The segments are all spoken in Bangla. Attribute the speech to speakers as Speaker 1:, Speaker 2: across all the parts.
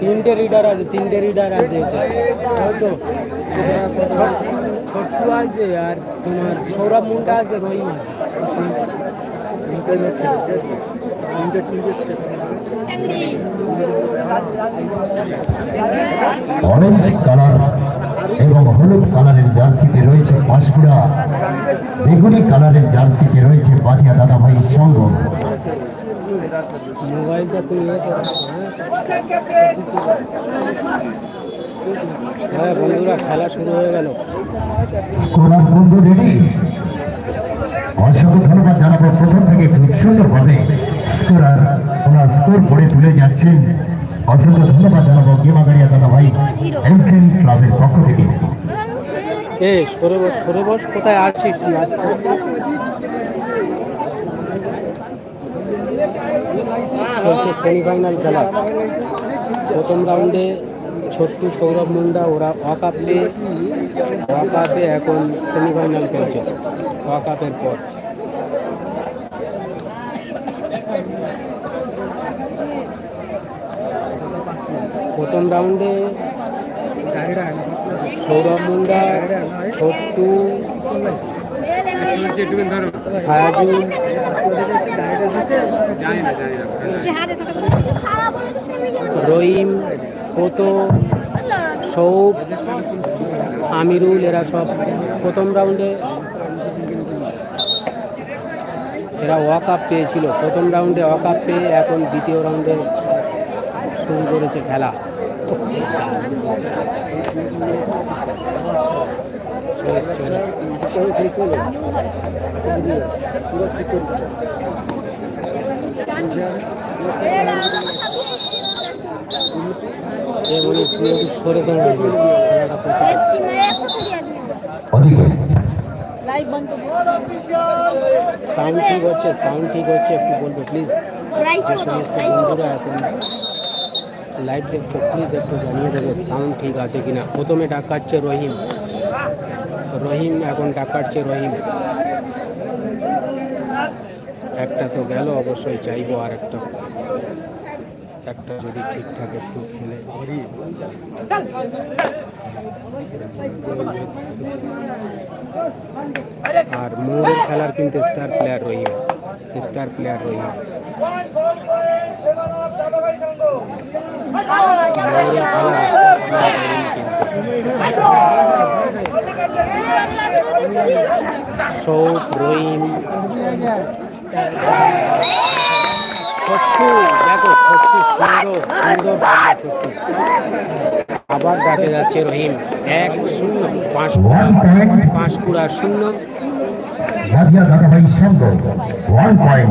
Speaker 1: তিনটে রিডার আছে তিনটে রিডার আছে। হয়তো ছোট- ছোট্টু আছে আর তোমার সৌরভ মুন্ডা আছে রহিম আছে
Speaker 2: অরেঞ্জ কালার এবং হলুদ কালারের জার্সিতে রয়েছে পাঁশকুড়া বেগুনি কালারের জার্সিতে রয়েছে বাটিয়া দাদাভাই সংঘ
Speaker 1: মোবাইলটা তুই হ্যাঁ বন্ধুরা খেলা শুরু হয়ে গেল।
Speaker 2: স্কোরার বন্ধু রেডি? অসংখ্য ধন্যবাদ জানাব। প্রথম থেকে খুব সুন্দরভাবে স্কোরার ওনার স্কোর করে তুলে যাচ্ছেন। অসংখ্য ধন্যবাদ জানাব গেমাগাড়িয়া দাদা ভাই এমকেন ক্লাবের পক্ষ থেকে।
Speaker 1: এ সরে বস সরে বস কোথায় আসছিস আস্তে। চলছে সেমিফাইনাল খেলা। প্রথম রাউন্ডে ছোট্টু সৌরভ মুন্ডা ওরা ওয়াকাপে ওয়াকাপে এখন সেমিফাইনাল খেলছে ওয়াকাপের পর। প্রথম রাউন্ডে সৌরভ মুন্ডা ছোট্টু ফায়াজুল রহিম পোতো সৌপ আমিরুল, এরা সব প্রথম রাউন্ডে এরা ওয়াক আপ পেয়েছিল। প্রথম রাউন্ডে ওয়াক আপ পেয়ে এখন দ্বিতীয় রাউন্ডে শুরু করেছে খেলা। সরে সাউন্ড ঠিক হচ্ছে সাউন্ড ঠিক হচ্ছে একটু বলবে প্লিজ সমস্ত বন্ধুরা এখন লাইভ দেখছ প্লিজ একটু জানিয়ে দেবে সাউন্ড ঠিক আছে কিনা। প্রথমে ডাকাচ্ছে রহিম। রহিম এখন ডাকাচ্ছে রহিম। একটা তো গেল, অবশ্যই চাইব আর একটা। একটা যদি ঠিকঠাক একটু খেলে। আর মোড়ের খেলার কিন্তু star player Rahim. Star player Rahim. মোড়ের খেলার রহিম। ছোট্টু দেখো ছোট্টু সুন্দর সুন্দর ছোট্টু। আবার দেখা যাচ্ছে রহিম। এক শূন্য পাঁশকুড়া পাঁশকুড়া শূন্য।
Speaker 2: পয়েন্ট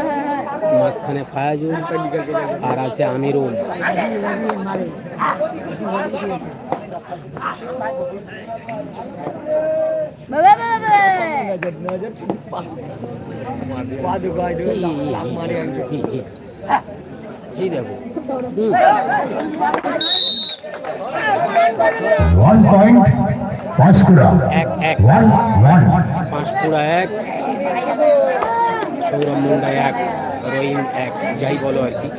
Speaker 1: মাঝখানে ফায়াজুল আর আছে আমিরুল।
Speaker 3: বাবা বাবা
Speaker 1: কি দেবো
Speaker 2: ওয়ান পয়েন্ট পাঁশকুড়া
Speaker 1: এক এক
Speaker 2: ওয়ান ওয়ান
Speaker 1: পাঁশকুড়া এক। সৌরভ মুন্ডা এক, রহিম এক, যাই বলো আর কি।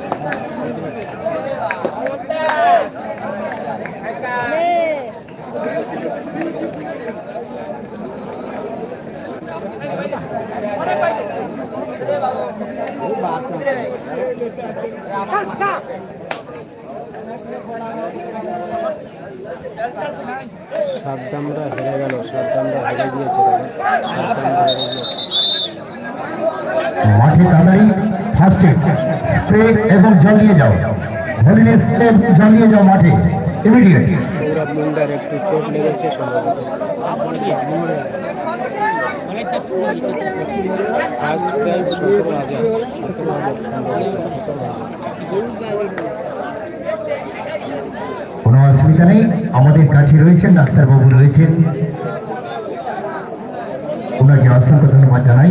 Speaker 1: সাদ্দামরা হেরে গেল সাদ্দামরা হেরে গিয়েছে। দাদা সাদ্দামরা হেরে গিয়েছে।
Speaker 2: মাঠে তাড়াতাড়ি ফার্স্ট এড স্প্রে এবং জল নিয়ে যাও। হলিনে স্প্রে জল নিয়ে যাও মাঠে ইমিডিয়েট
Speaker 1: হাজার
Speaker 2: কোনো অসুবিধা নেই, আমাদের কাছে রয়েছেন, ডাক্তারবাবু রয়েছেন। ওনাকে অসংখ্য ধন্যবাদ জানাই।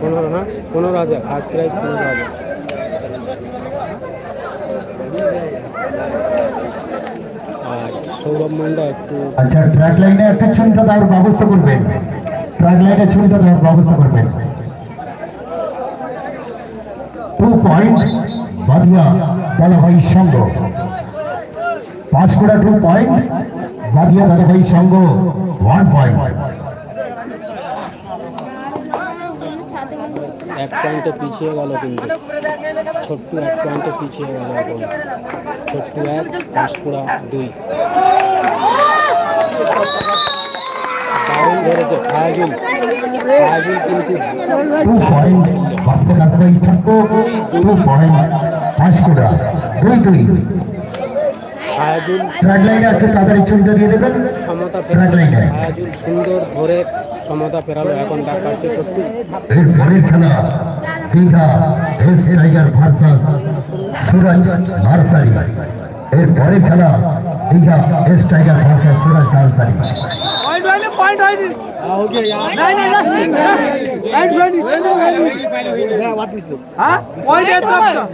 Speaker 1: পনেরো না পনেরো হাজার ফার্স্ট পনেরো হাজার। সৌরভ একটু
Speaker 2: আচ্ছা ট্র্যাক লাইনে একটা চুনটা দেওয়ার ব্যবস্থা করবেন। ট্র্যাক লাইনে চুনটা দেওয়ার ব্যবস্থা করবেন। টু পয়েন্ট বাদিয়া দাদাভাই সঙ্গ। পাঁচকুড়া টু পয়েন্ট বাদিয়া দাদাভাই সঙ্গ ওয়ান পয়েন্ট
Speaker 1: এক পয়েন্টে পিছিয়ে গেল কিন্তু। ছোট্ট এক পয়েন্টে পিছিয়ে গেল এখন ছোট্ট এক পাঁশকুড়া দুই। দারুণ ধরেছে ফায়াজুল ফায়াজুল কিন্তু
Speaker 2: পাঁচকুড়া দুই দুই।
Speaker 1: ফায়াজুল
Speaker 2: ট্র্যাক লাইনে একটু তাড়াতাড়ি চুনটা দিয়ে দেবেন।
Speaker 1: সমতা
Speaker 2: ট্র্যাক
Speaker 1: ফেরালো।
Speaker 2: লাইনে
Speaker 1: ফায়াজুল সুন্দর ধরে সমতা ফেরালো এখন ডাকাচ্ছে ছোট্ট
Speaker 2: এর পরের খেলা Digha S tiger versus Suraj nursery এর পরের খেলা Digha S tiger versus Suraj nursery
Speaker 3: পড়াইতো না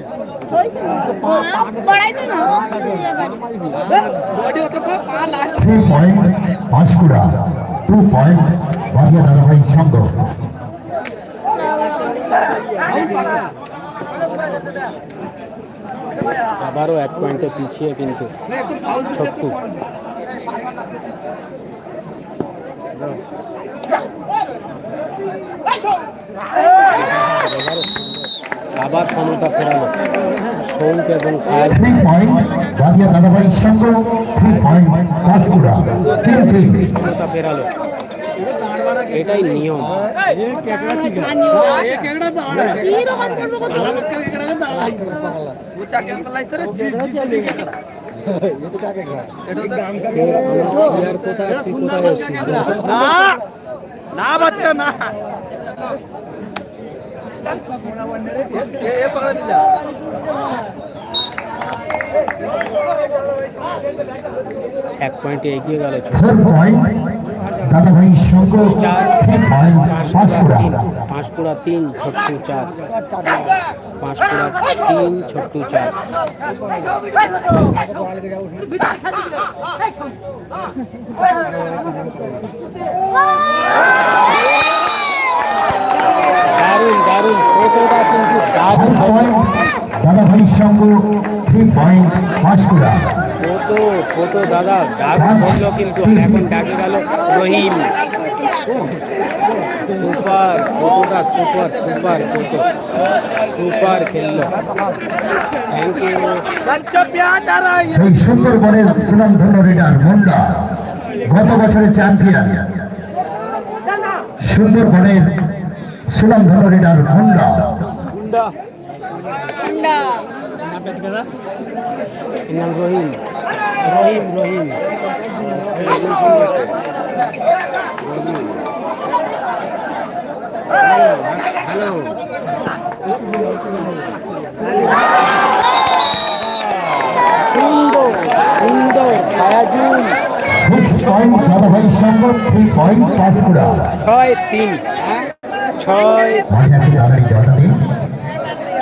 Speaker 1: আবারও এক পয়েন্টে পিছিয়ে কিন্তু ছোট্ট আবার সমতা ফেরালো। সৌম্য এবং ফেরালো। এটাই নিয়ম।
Speaker 4: না বাচ্চা না।
Speaker 1: এক পয়েন্টে এগিয়ে গেল
Speaker 2: দাদাভাই সঙ্গ
Speaker 1: চার
Speaker 2: পাঁশকুড়া
Speaker 1: তিন ছোট্টু চার। পাঁশকুড়া তিন ছোট্টু চার দারুণ দারুণ কতটা কিন্তু দারুণ
Speaker 2: ফাইভ পয়েন্ট দাদাভাই সঙ্গ থ্রি পয়েন্ট পাঁশকুড়া
Speaker 1: কত কত দাদা দারুণ বলল কিন্তু এখন ডাকে গেল রহিম। সুপার কতটা সুপার সুপার কত সুপার খেললো। থ্যাংক ইউ
Speaker 2: সেই সুন্দরবনের সুনামধন্য রেডার মুন্ডা। গত বছরের চ্যাম্পিয়ন সুন্দরবনের সুনামধন্য রেডার মুন্ডা।
Speaker 3: ঠান্ডা
Speaker 1: এর নাম রহিম। রহিম রহিম। হ্যালো সুন্দর সুন্দর ফায়াজুল ছয় তিন। ছয়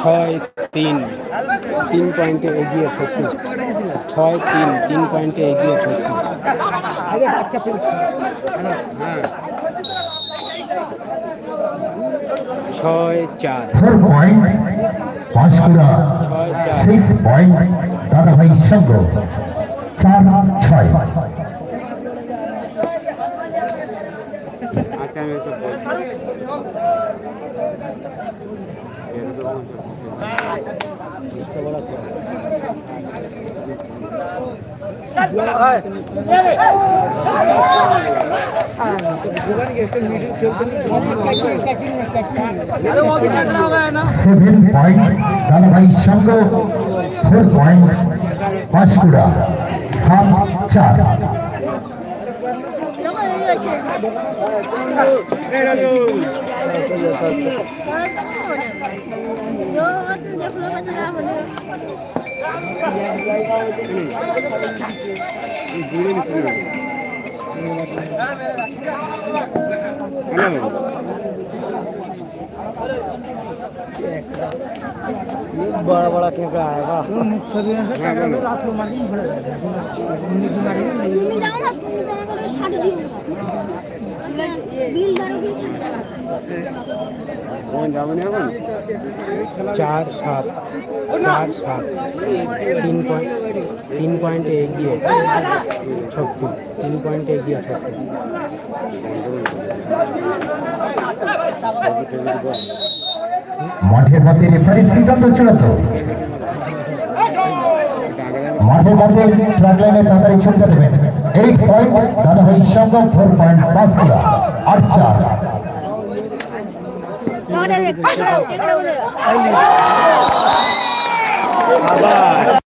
Speaker 2: ছয় তিন তিন
Speaker 1: পয়েন্টে এগিয়ে ছত্রিশ। ছয় তিন তিন পয়েন্টে এগিয়ে ছত্রিশ। ছয় চার। ছয় চার।
Speaker 2: সিক্স পয়েন্ট দাদাভাই সঙ্গ চার ছয়
Speaker 1: আচ্ছা আমি তো
Speaker 2: সেভেন পয়েন্ট দাদাভাই সঙ্গ ফোর পয়েন্ট পাঁশকুড়া সাত চার।
Speaker 3: হ্যালো बड़ा बड़ा केकड़ा आएगा वो मुख्य भी है केकड़ा
Speaker 4: में रात को मार्केट
Speaker 3: भर जाएगा उन्हीं की मार्केट तुम भी जाओ ना तुम
Speaker 1: जाओ करो छाड़ दियो बिल दारू की कौन जाओ नहीं अपन चार सात चार सात तीन पॉइंट तीन पॉइंट एक दिए छप्पू तीन पॉइंट एक दिया छप्पू
Speaker 2: মাঠের মধ্যে রেফারি সিদ্ধান্ত চূড়ান্ত। মাঠের মধ্যে ফ্ল্যাগ লাইনে তাড়াতাড়ি ছুটতে দেবেন। এইট পয়েন্ট দাদাভাই সঙ্গ ফোর পয়েন্ট পাঁশকুড়া আট চার।
Speaker 4: আবার।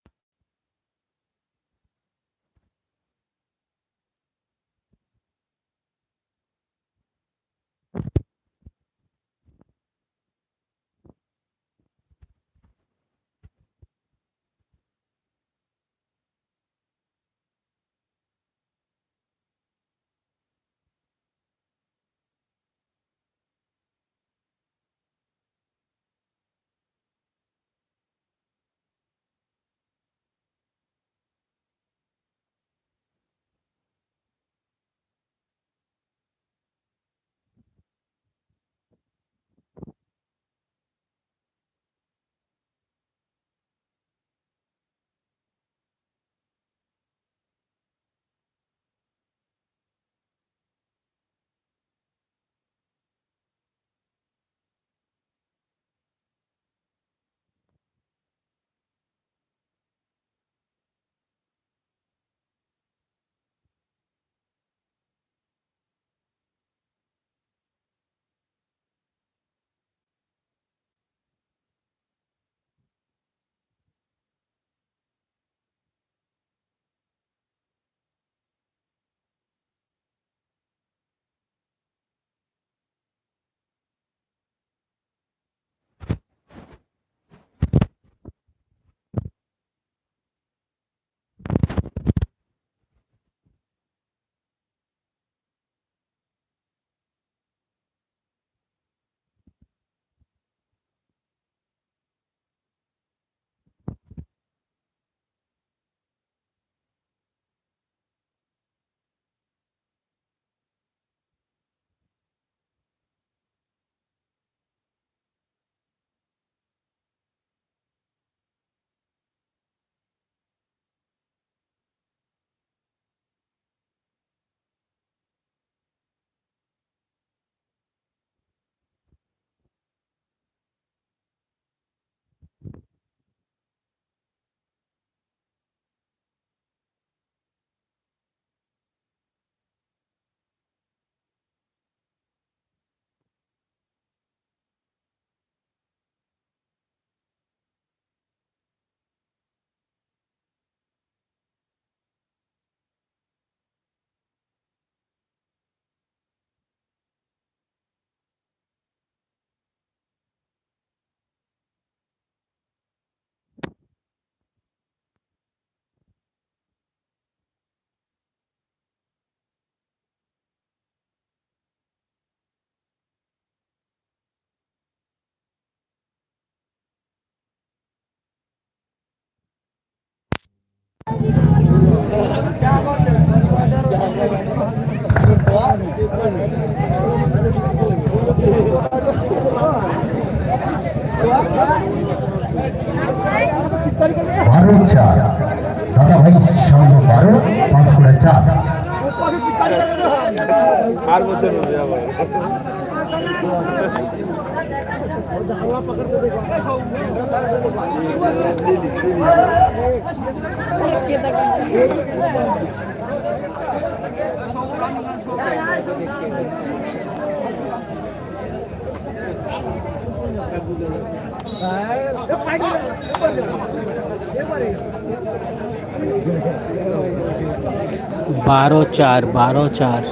Speaker 1: বারো চার বারো চার।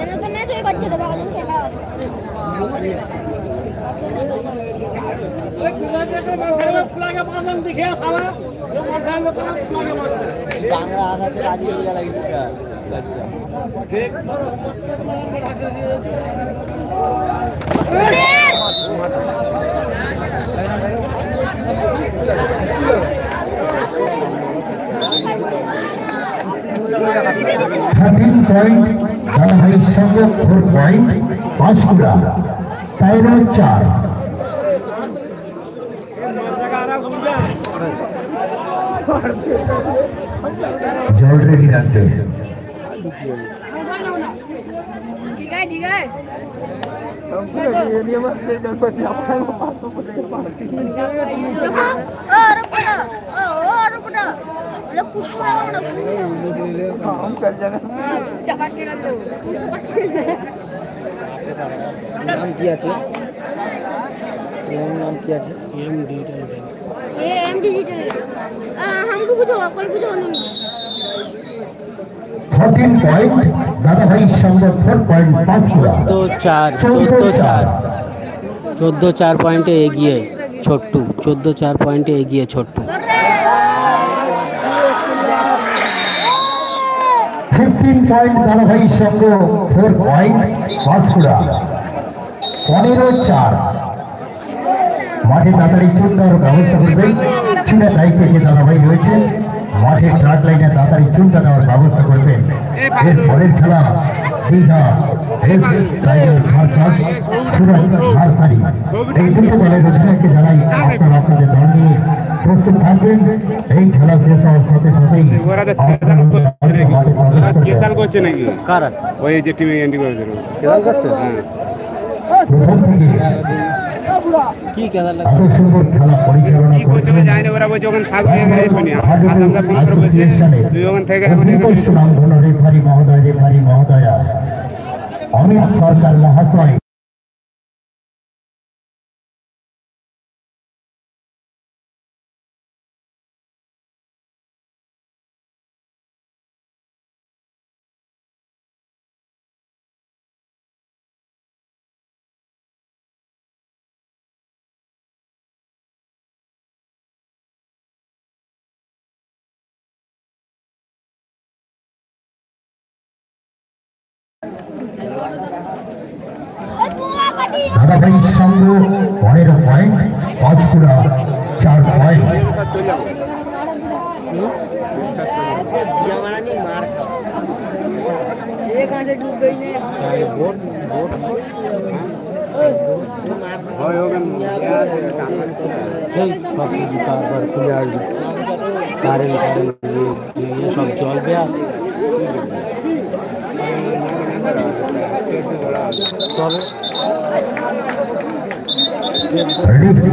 Speaker 3: এরকম ম্যাচ হয়ে বাচ্চা দেবে আগে খেলা
Speaker 4: বাংলা আনাতে রাজি হয়ে গেল
Speaker 2: থার্টিন পয়েন্ট দাদাভাই সঙ্গ ফোর পয়েন্ট পাঁশকুড়া তেরো চার জল রেডি রাখবে
Speaker 3: ঠিক আছে ঠিক আছে ও রুপনা ও
Speaker 4: নাম কি আছে ছেলের নাম কি আছে
Speaker 1: एम डिजिटल बैंक
Speaker 3: ये एम डिजिटल हमको कुछ होगा कोई कुछ नहीं
Speaker 2: থার্টিন পয়েন্ট দাদাভাই সঙ্গ ফোর পয়েন্ট পাঁশকুড়া
Speaker 1: তো চার চোদ্দো চার চোদ্দো চার পয়েন্টে এগিয়ে ছোট্টু চোদ্দো চার পয়েন্টে এগিয়ে ছোট্টু
Speaker 2: পয়েন্ট দাদাভাই সঙ্গ ফোর পয়েন্ট পাঁশকুড়া পনেরো চার। মাঠে তাড়াতাড়ি চুন দেওয়ার ব্যবস্থা করবেন। চুনের দায়িত্বে যে দাদাভাই রয়েছে, মাঠে ট্রাক লাইনে তাড়াতাড়ি চুনটা দেওয়ার ব্যবস্থা করবেন। এর পরের খেলা দীঘা এই দুটো দলের অধিনায়ককে জানাই আপনারা আপনাদের দল নিয়ে প্রস্তুত থাকবেন। এই খেলা শেষ হওয়ার সাথে সাথেই।
Speaker 5: কেসাল করছে নাকি?
Speaker 4: কারা?
Speaker 5: ওই যে টিমে এন্ট্রি করেছিল।
Speaker 4: কেদাল করছে?
Speaker 5: হ্যাঁ।
Speaker 2: প্রথম থেকে
Speaker 4: কি কেদাল
Speaker 2: এত সুন্দর খেলা পরিচালনা
Speaker 5: করছে আমি জানি না ওরা বলছে ওখানে থাকবে এখানে শুনি। আমরা ফোন করে বলছে তুই ওখানে থেকে এখন এখানে
Speaker 2: সুনামধন্য রেফারি মহোদয় রেফারি মহোদয়া অমিত সরকার মহাশয় ধারাবাহিক সংঘ পনেরো পয়েন্ট পাঁচকুড়া চার পয়েন্ট
Speaker 1: তারপর সব
Speaker 5: জল দেয়া। Ready,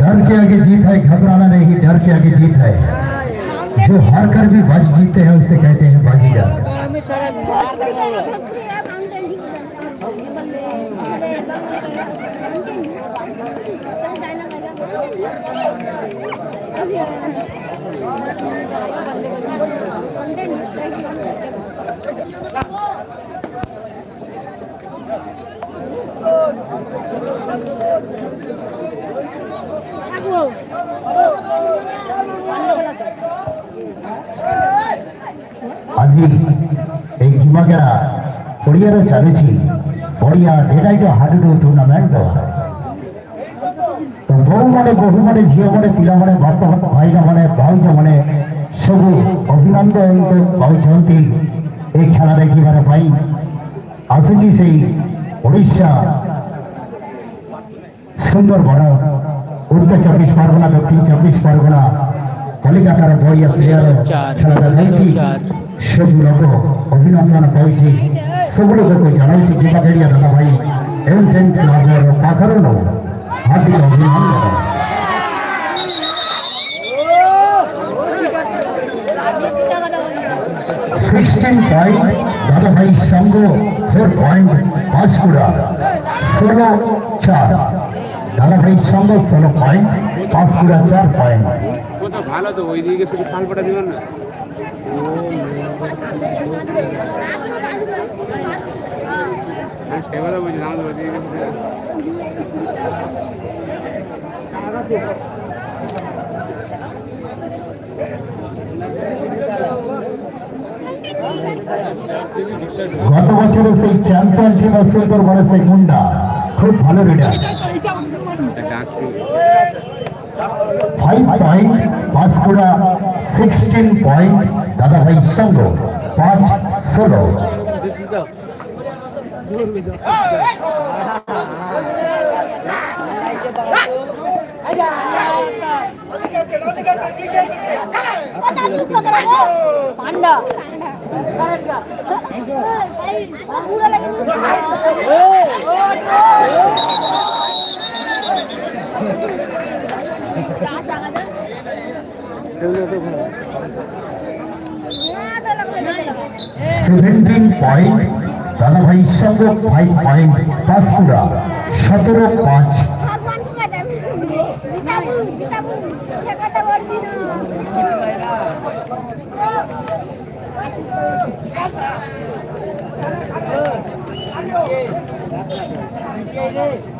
Speaker 2: डर के आगे जीत है घबराना नहीं डर के आगे जीत है। जो हार कर भी बाजी जीतते हैं उसे कहते हैं
Speaker 4: में
Speaker 2: ଆଜି ଏଇ ଯୁବକେରା ପଡ଼ିଆରେ ଚାଲିଛି ପଡ଼ିଆ ଡେରାଇଟ ହାଡୁରୁ ଟୁର୍ଣ୍ଣାମେଣ୍ଟ ତ ବୋଉମାନେ ବୋହୂମାନେ ଝିଅମାନେ ପିଲାମାନେ ବାପ ଭାଇମାନେ ଭାଉଜମାନେ ସବୁ ଅଭିନନ୍ଦନ ପାଉଛନ୍ତି এই খেলা দেখিবার পাই আসেছি সেই উড়িষ্যা সুন্দরবন উত্তর চব্বিশ পরগনা দক্ষিণ চব্বিশ পরগনা কলিকাতার বড়িয়া প্লেয়ার
Speaker 1: চার,
Speaker 2: খেলা দেখাইছি
Speaker 1: চার।
Speaker 2: সেগুলোকে অভিনন্দন করছি। সেগুলোকে জানাইছি যুবকেরিয়া দাদা ভাই এবং ক্লাবের পাখারণ হার্দিক অভিনন্দন। সিক্সটিন পয়েন্ট সঙ্গ ফোর পয়েন্ট পাঁচকুড়া ষোলো চার। দাদাভাই সঙ্গ ষোলো পয়েন্ট পাঁচকুড়া চার পয়েন্ট।
Speaker 5: ও তো ভালো তো ওই দিকে শুধু ফালপটা দিবেন না। আমি সে কথা বলছি আমাদের ওই দিকে
Speaker 2: গত বছরের সেই চ্যাম্পিয়ন টিম সুন্দরবনের সেই মুন্ডা খুব ভালো রেডার
Speaker 5: ডাকছি।
Speaker 2: Five point Panchkura sixteen point দাদাভাই সঙ্গ পাঁচ ষোলো
Speaker 3: পান্ডা
Speaker 2: সেভেন্টিন পয়েন্ট দাদাভাই সঙ্গ ফাইভ পয়েন্ট পাঁচকুড়া সতেরো পাঁচ
Speaker 3: ভগবান को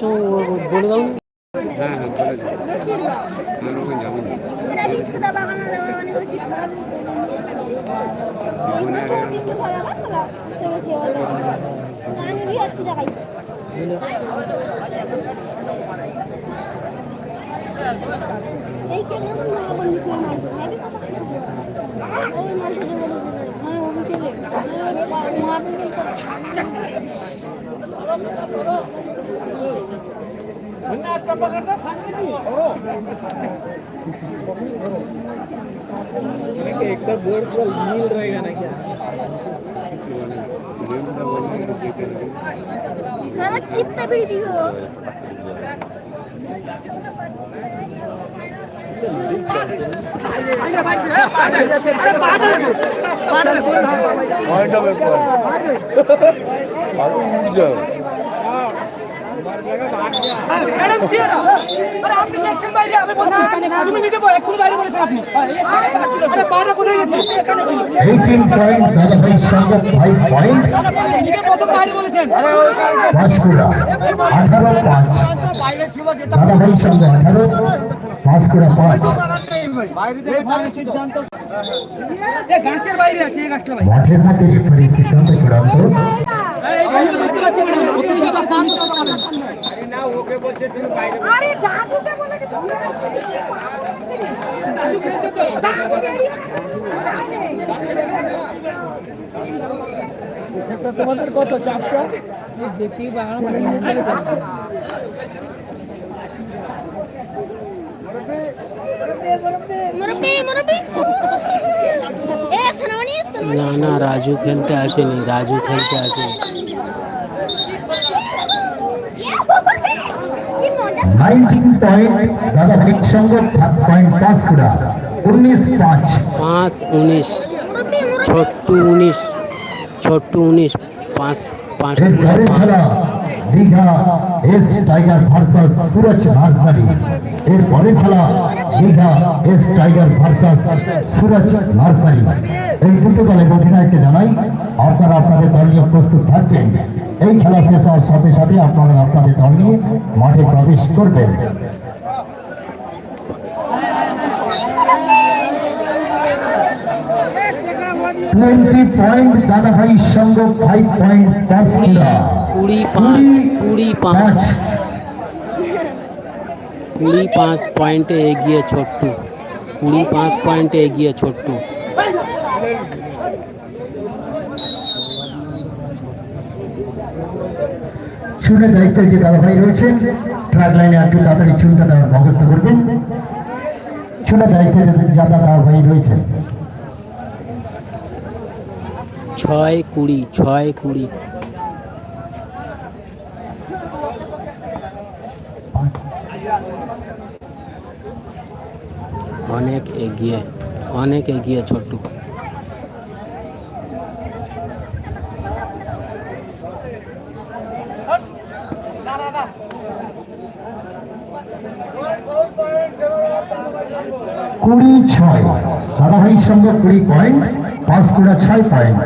Speaker 4: তো বলে দাও।
Speaker 5: হ্যাঁ হ্যাঁ বলে দাও ওখানে যাব
Speaker 3: এই কেন
Speaker 4: एकदम बोर्ड पूरा नील रहेगा ना क्या
Speaker 3: मेरा कितना वीडियो
Speaker 6: पाडल
Speaker 2: पाडल আঠারো পাঁচ দাদাভাই সঙ্গ আঠারো পাঁচ
Speaker 6: গাছটা ভাই
Speaker 2: মাঠের মধ্যে রেফারি
Speaker 3: আরে জাদুকে
Speaker 4: তোমাদের কত চাপটা দেখতেই বাংলা
Speaker 1: ना ना राजू खेलते ऐसे नहीं राजू खेलते
Speaker 3: ऐसे पाँच
Speaker 2: उन्नीस छोटू उन्नीस छोटू उन्नीस पाँच पाँच पाँच। পাঁচ
Speaker 1: পাঁচ পাঁচ পাঁচ পাঁচ
Speaker 2: Digha S tiger versus Suraj nursery এর পরের খেলা Digha S tiger versus Suraj nursery এই দুটো দলের অধিনায়ককে জানাই, আপনারা আপনাদের দল নিয়ে প্রস্তুত থাকবেন। এই খেলা শেষ হওয়ার সাথে সাথে আপনারা আপনাদের দল নিয়ে মাঠে প্রবেশ করবেন। টোয়েন্টি পয়েন্ট দাদাভাই সঙ্গ ফাইভ পয়েন্ট পাঁচকুড়া
Speaker 1: কুড়ি পাঁচ কুড়ি পাঁচ। কুড়ি পাঁচ পয়েন্টে এগিয়ে ছোট্টু। কুড়ি পাঁচ পয়েন্টে এগিয়ে ছোট্টু।
Speaker 2: শুনে দায়িত্বে যে দাদাভাই রয়েছেন ট্রাক লাইনে একটু তাড়াতাড়ি চুনটা দেওয়ার ব্যবস্থা করবেন। শুনে দায়িত্বে যে দাদাভাই রয়েছেন।
Speaker 1: ছয় কুড়ি ছয় কুড়ি। অনেক এগিয়ে অনেক এগিয়ে ছোট্টু।
Speaker 2: কুড়ি ছয় দাদাভাইয়ের সঙ্গে কুড়ি পয়েন্ট পাঁচকুড়া ছয় পয়েন্ট